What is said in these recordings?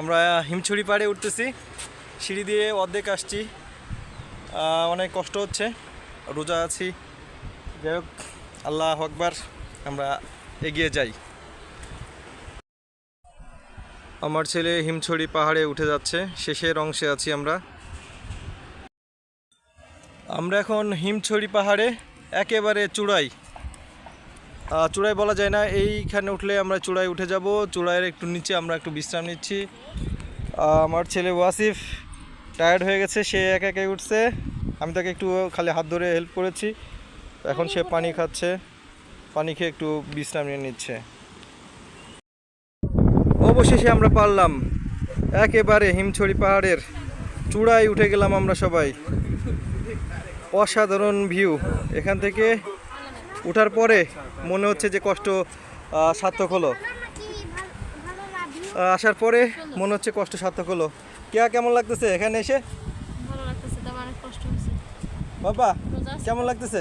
আমরা হিমছড়ি পাড়ে উঠতেছি। সিঁড়ি দিয়ে অর্ধেক আসছি। অনেক কষ্ট হচ্ছে, রোজা আছি। যাই হোক, আল্লাহ আকবার, আমরা এগিয়ে যাই। আমার ছেলে হিমছড়ি পাহাড়ে উঠে যাচ্ছে শেষের অংশে আছি আমরা। আমরা এখন হিমছড়ি পাহাড়ে একেবারে চূড়াই। চূড়ায় বলা যায় না, এইখানে উঠলে আমরা চূড়ায় উঠে যাব, চূড়ায়ের একটু নিচে আমরা একটু বিশ্রাম নিচ্ছি। আমার ছেলে ওয়াসিফ টায়ার্ড হয়ে গেছে, সে একা একাই উঠছে। আমি তাকে একটু খালি হাত ধরে হেল্প করেছি। এখন সে পানি খাচ্ছে, পানি খেয়ে একটু বিশ্রাম নিয়ে নিচ্ছে। অবশেষে আমরা পারলাম। একেবারে হিমছড়ি পাহাড়ের চূড়ায় উঠে গেলাম আমরা সবাই। অসাধারণ ভিউ এখান থেকে ওঠার পরে মনে হচ্ছে যে কষ্ট সার্থক হলো। আসার পরে মনে হচ্ছে কষ্ট সার্থক হলো। কেয়া কেমন লাগতেছে এখানে এসে? ভালো লাগতেছে তবে অনেক কষ্ট হচ্ছে বাবা কেমন লাগতেছে?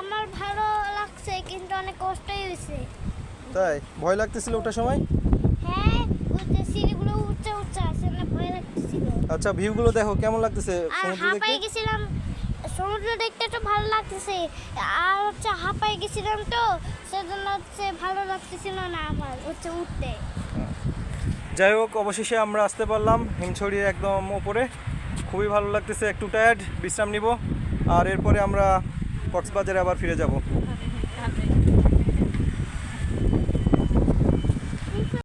আমার ভালো লাগছে কিন্তু অনেক কষ্টই হয়েছে। তাই? ভয় লাগতেছিল ওঠার সময়? হ্যাঁ ওই সিঁড়িগুলো উচ্চা উচ্চা আছে না ভয় লাগতেছিল। আচ্ছা ভিউগুলো দেখো কেমন লাগতেছে সমুদ্র দেখতে? গেছিলাম সমুদ্র দেখতে তো ভালো লাগতেছে। আর হচ্ছে হাঁপাই গেছিলাম তো সেজন্য হচ্ছে ভালো লাগতেছিল না আমার হচ্ছে উঠতে। যাই হোক অবশেষে আমরা আসতে পারলাম হিমছড়ির একদম ওপরে। খুবই ভালো লাগতেছে একটু টায়ার্ড বিশ্রাম নিব। আর এরপরে আমরা কক্সবাজারে আবার ফিরে যাব।